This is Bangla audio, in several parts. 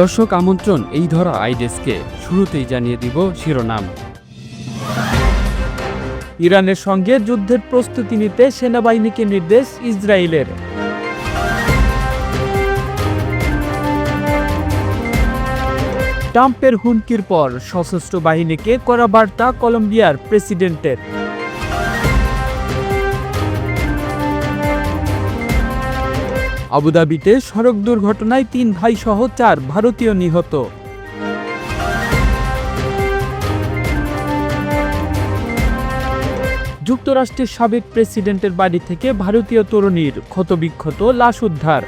দর্শক আমন্ত্রণ, এই ধরা আইডেসকে শুরুতেই জানিয়ে দিব শিরোনাম। ইরানের সঙ্গে যুদ্ধের প্রস্তুতি নিতে সেনাবাহিনীকে নির্দেশ ইসরায়েলের। ট্রাম্পের হুমকির পর সশস্ত্র বাহিনীকে করা বার্তা কলম্বিয়ার প্রেসিডেন্টের। আবুধাবিতে সড়ক দুর্ঘটনায় তিন ভাই সহ চার ভারতীয় নিহত। যুক্তরাষ্ট্রের সাবেক প্রেসিডেন্টের বাড়ি থেকে ভারতীয় তরুণীর ক্ষতবিক্ষত লাশ উদ্ধার।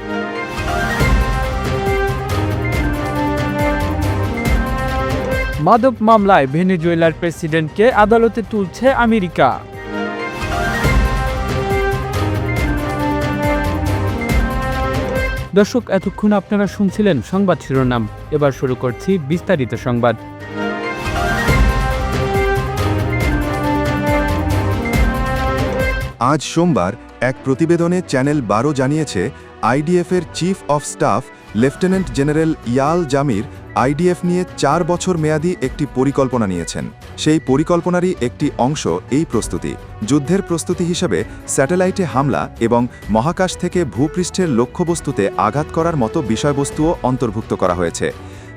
মাদক মামলায় ভেনেজুয়েলার প্রেসিডেন্টকে আদালতে তুলছে আমেরিকা। দর্শক, এতক্ষণ আপনারা শুনছিলেন সংবাদ শিরোনাম। এবার শুরু করছি বিস্তারিত সংবাদ। আজ সোমবার এক প্রতিবেদনে চ্যানেল বারো জানিয়েছে আইডিএফের chief of staff, lieutenant general Eyal Zamir, IDF নিয়ে চার বছর মেয়াদী একটি পরিকল্পনা নিয়েছেন। সেই পরিকল্পনারই একটি অংশ এই প্রস্তুতি। যুদ্ধের প্রস্তুতি হিসাবে স্যাটেলাইটে হামলা এবং মহাকাশ থেকে ভূপৃষ্ঠের লক্ষ্যবস্তুতে আঘাত করার মতো বিষয়বস্তুও অন্তর্ভুক্ত করা হয়েছে।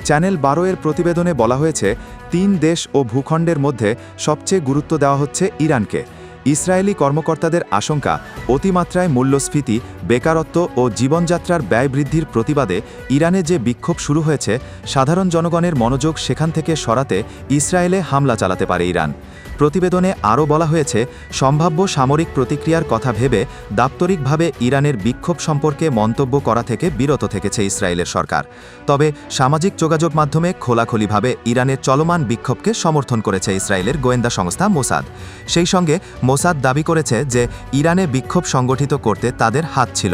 চ্যানেল বারো এর প্রতিবেদনে বলা হয়েছে, তিন দেশ ও ভূখণ্ডের মধ্যে সবচেয়ে গুরুত্ব দেওয়া হচ্ছে ইরানকে। ইসরায়েলি কর্মকর্তাদের আশঙ্কা অতিমাত্রায় মূল্যস্ফীতি, বেকারত্ব ও জীবনযাত্রার ব্যয় বৃদ্ধির প্রতিবাদে ইরানে যে বিক্ষোভ শুরু হয়েছে, সাধারণ জনগণের মনোযোগ সেখান থেকে সরাতে ইসরায়েলে হামলা চালাতে পারে ইরান। প্রতিবেদনে আরও বলা হয়েছে, সম্ভাব্য সামরিক প্রতিক্রিয়ার কথা ভেবে দাপ্তরিকভাবে ইরানের বিক্ষোভ সম্পর্কে মন্তব্য করা থেকে বিরত থেকেছে ইসরায়েলের সরকার। তবে সামাজিক যোগাযোগ মাধ্যমে খোলাখুলিভাবে ইরানের চলমান বিক্ষোভকে সমর্থন করেছে ইসরায়েলের গোয়েন্দা সংস্থা মোসাদ। সেই সঙ্গে মোসাদ দাবি করেছে যে, ইরানে বিক্ষোভ সংগঠিত করতে তাদের হাত ছিল।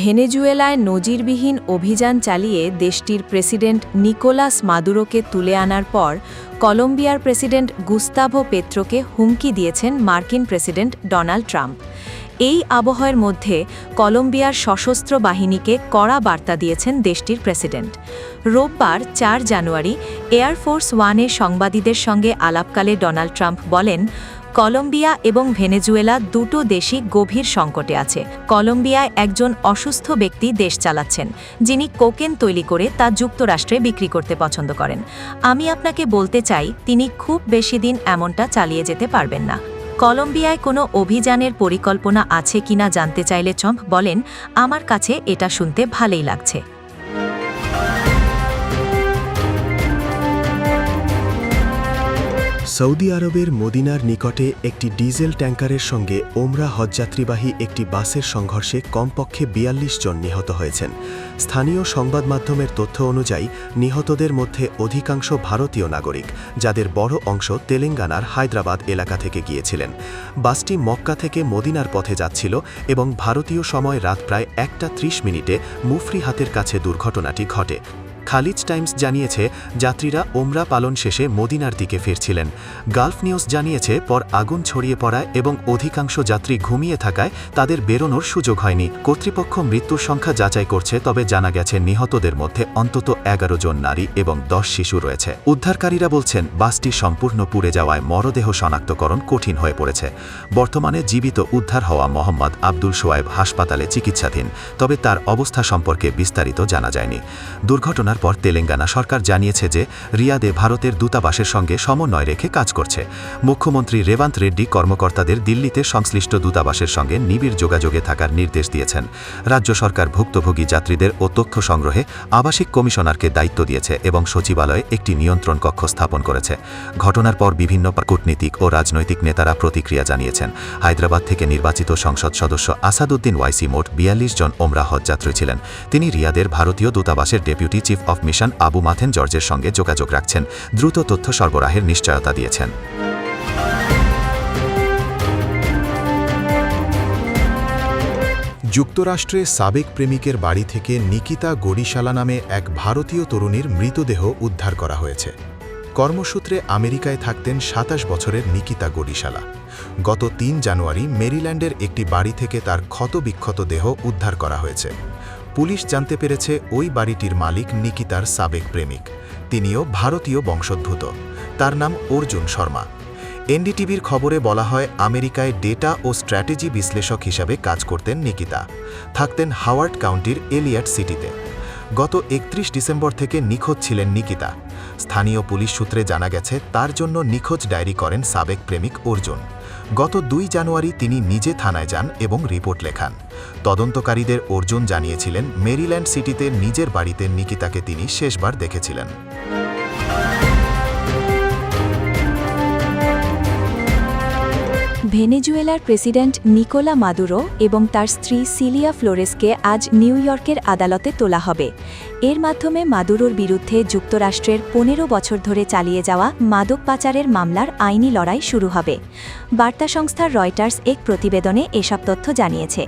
ভেনেজুয়েলায় নজিরবিহীন অভিযান চালিয়ে দেশটির প্রেসিডেন্ট নিকোলাস মাদুরোকে তুলে আনার পর কলম্বিয়ার প্রেসিডেন্ট গুস্তাভো পেত্রোকে হুমকি দিয়েছেন মার্কিন প্রেসিডেন্ট ডোনাল্ড ট্রাম্প। এই আবহের মধ্যে কলম্বিয়ার সশস্ত্র বাহিনীকে কড়া বার্তা দিয়েছেন দেশটির প্রেসিডেন্ট। রোববার চার জানুয়ারি এয়ারফোর্স ওয়ানে সাংবাদিকদের সঙ্গে আলাপকালে ডোনাল্ড ট্রাম্প বলেন কলম্বিয়া এবং ভেনেজুয়েলা দুটো দেশই গভীর সংকটে আছে। কলম্বিয়ায় একজন অসুস্থ ব্যক্তি দেশ চালাচ্ছেন, যিনি কোকেন তৈরি করে তা যুক্তরাষ্ট্রে বিক্রি করতে পছন্দ করেন। আমি আপনাকে বলতে চাই, তিনি খুব বেশি দিন এমনটা চালিয়ে যেতে পারবেন না। কলম্বিয়ায় কোনো অভিযানের পরিকল্পনা আছে কিনা জানতে চাইলে চম্প বলেন, আমার কাছে এটা শুনতে ভালোই লাগছে। সৌদি আরবের মদিনার নিকটে একটি ডিজেল ট্যাঙ্কারের সঙ্গে ওমরা হজযাত্রীবাহী একটি বাসের সংঘর্ষে কমপক্ষে বিয়াল্লিশ জন নিহত হয়েছেন। স্থানীয় সংবাদ মাধ্যমের তথ্য অনুযায়ী, নিহতদের মধ্যে অধিকাংশ ভারতীয় নাগরিক, যাদের বড় অংশ তেলেঙ্গানার হায়দ্রাবাদ এলাকা থেকে গিয়েছিলেন। বাসটি মক্কা থেকে মদিনার পথে যাচ্ছিল এবং ভারতীয় সময় রাত প্রায় একটা ত্রিশ মিনিটে মুফরি হাতের কাছে দুর্ঘটনাটি ঘটে। খালিজ টাইমস জানিয়েছে, যাত্রীরা ওমরা পালন শেষে মদিনার দিকে ফিরছিলেন। গালফ নিউজ জানিয়েছে, পর আগুন ছড়িয়ে পড়ায় এবং অধিকাংশ যাত্রী ঘুমিয়ে থাকায় তাদের বেরোনোর সুযোগ হয়নি। কর্তৃপক্ষ মৃত্যুর সংখ্যা যাচাই করছে, তবে জানা গেছে নিহতদের মধ্যে অন্তত এগারো জন নারী এবং দশ শিশু রয়েছে। উদ্ধারকারীরা বলছেন, বাসটি সম্পূর্ণ পুড়ে যাওয়ায় মরদেহ শনাক্তকরণ কঠিন হয়ে পড়েছে। বর্তমানে জীবিত উদ্ধার হওয়া মোহাম্মদ আব্দুল সোয়েব হাসপাতালে চিকিৎসাধীন, তবে তার অবস্থা সম্পর্কে বিস্তারিত জানা যায়নি। দুর্ঘটনার পর তেলেঙ্গানা সরকার জানিয়েছে যে রিয়াদে ভারতের দূতাবাসের সঙ্গে সমন্বয় রেখে কাজ করছে। মুখ্যমন্ত্রী রেবান্ত রেড্ডি কর্মকর্তাদের দিল্লিতে সংশ্লিষ্ট দূতাবাসের সঙ্গে নিবিড় যোগাযোগে থাকার নির্দেশ দিয়েছেন। রাজ্য সরকার ভুক্তভোগী যাত্রীদের ও তথ্য সংগ্রহে আবাসিক কমিশনারকে দায়িত্ব দিয়েছে এবং সচিবালয়ে একটি নিয়ন্ত্রণ কক্ষ স্থাপন করেছে। ঘটনার পর বিভিন্ন কূটনীতিক ও রাজনৈতিক নেতারা প্রতিক্রিয়া জানিয়েছেন। হায়দ্রাবাদ থেকে নির্বাচিত সংসদ সদস্য আসাদুদ্দিন ওয়াইসি মোট বিয়াল্লিশ জন ওমরা হজযাত্রী ছিলেন। তিনি রিয়াদের ভারতীয় দূতাবাসের deputy chief of mission Abu Mathen জর্জের সঙ্গে যোগাযোগ রাখছেন। দ্রুত তথ্য সরবরাহের নিশ্চয়তা দিয়েছেন। যুক্তরাষ্ট্রে সাবেক প্রেমিকের বাড়ি থেকে নিকিতা গড়িশালা নামে এক ভারতীয় তরুণীর মৃতদেহ উদ্ধার করা হয়েছে। কর্মসূত্রে আমেরিকায় থাকতেন সাতাশ বছরের নিকিতা গরিশালা গত তিন জানুয়ারি মেরিল্যান্ডের একটি বাড়ি থেকে তার ক্ষতবিক্ষত দেহ উদ্ধার করা হয়েছে। পুলিশ জানতে পেরেছে ওই বাড়িটির মালিক নিকিতার সাবেক প্রেমিক। তিনিও ভারতীয় বংশোদ্ভূত। তার নাম অর্জুন শর্মা। এনডিটিভির খবরে বলা হয়, আমেরিকায় ডেটা ও স্ট্র্যাটেজি বিশ্লেষক হিসাবে কাজ করতেন নিকিতা। থাকতেন হাওয়ার্ড কাউন্টির এলিয়াট সিটিতে। গত একত্রিশ ডিসেম্বর থেকে নিখোঁজ ছিলেন নিকিতা। স্থানীয় পুলিশ সূত্রে জানা গেছে, তার জন্য নিখোঁজ ডায়েরি করেন সাবেক প্রেমিক অর্জুন। গত দুই জানুয়ারি তিনি নিজে থানায় যান এবং রিপোর্ট লেখান। তদন্তকারীদের অর্জুন জানিয়েছিলেন, মেরিল্যান্ড সিটিতে নিজের বাড়িতে নিকিতাকে তিনি শেষবার দেখেছিলেন। ভেনেজুয়েলার প্রেসিডেন্ট নিকোলা মাদুরো এবং তার স্ত্রী সিলিয়া ফ্লোরেসকে আজ নিউ ইয়র্কের আদালতে তোলা হবে। এর মাধ্যমে মাদুরোর বিরুদ্ধে যুক্তরাষ্ট্রের পনেরো বছর ধরে চালিয়ে যাওয়া মাদক পাচারের মামলার আইনি লড়াই শুরু হবে। বার্তা সংস্থা রয়টার্স এক প্রতিবেদনে এসব তথ্য জানিয়েছে।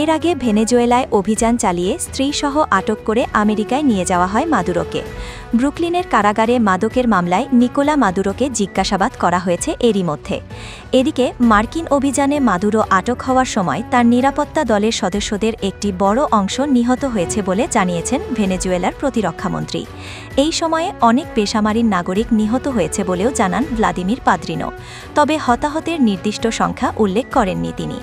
এর আগে ভেনেজুয়েলায় অভিযান চালিয়ে স্ত্রীসহ আটক করে আমেরিকায় নিয়ে যাওয়া হয় মাদুরোকে। ব্রুকলিনের কারাগারে মাদকের মামলায় নিকোলা মাদুরোকে জিজ্ঞাসাবাদ করা হয়েছে এরই মধ্যে। এদিকে মার্কিন অভিযানে মাদুরো আটক হওয়ার সময় তার নিরাপত্তা দলের সদস্যদের একটি বড় অংশ নিহত হয়েছে বলে জানিয়েছেন ভেনেজুয়েলার প্রতিরক্ষামন্ত্রী। এই সময়ে অনেক পেশামারিন নাগরিক নিহত হয়েছে বলেও জানান ভ্লাদিমির পাদ্রিনো। তবে হতাহতের নির্দিষ্ট সংখ্যা উল্লেখ করেননি তিনি।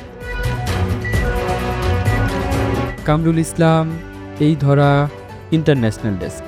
কামরুল ইসলাম, এই ধরা ইন্টারন্যাশনাল ডেস্ক।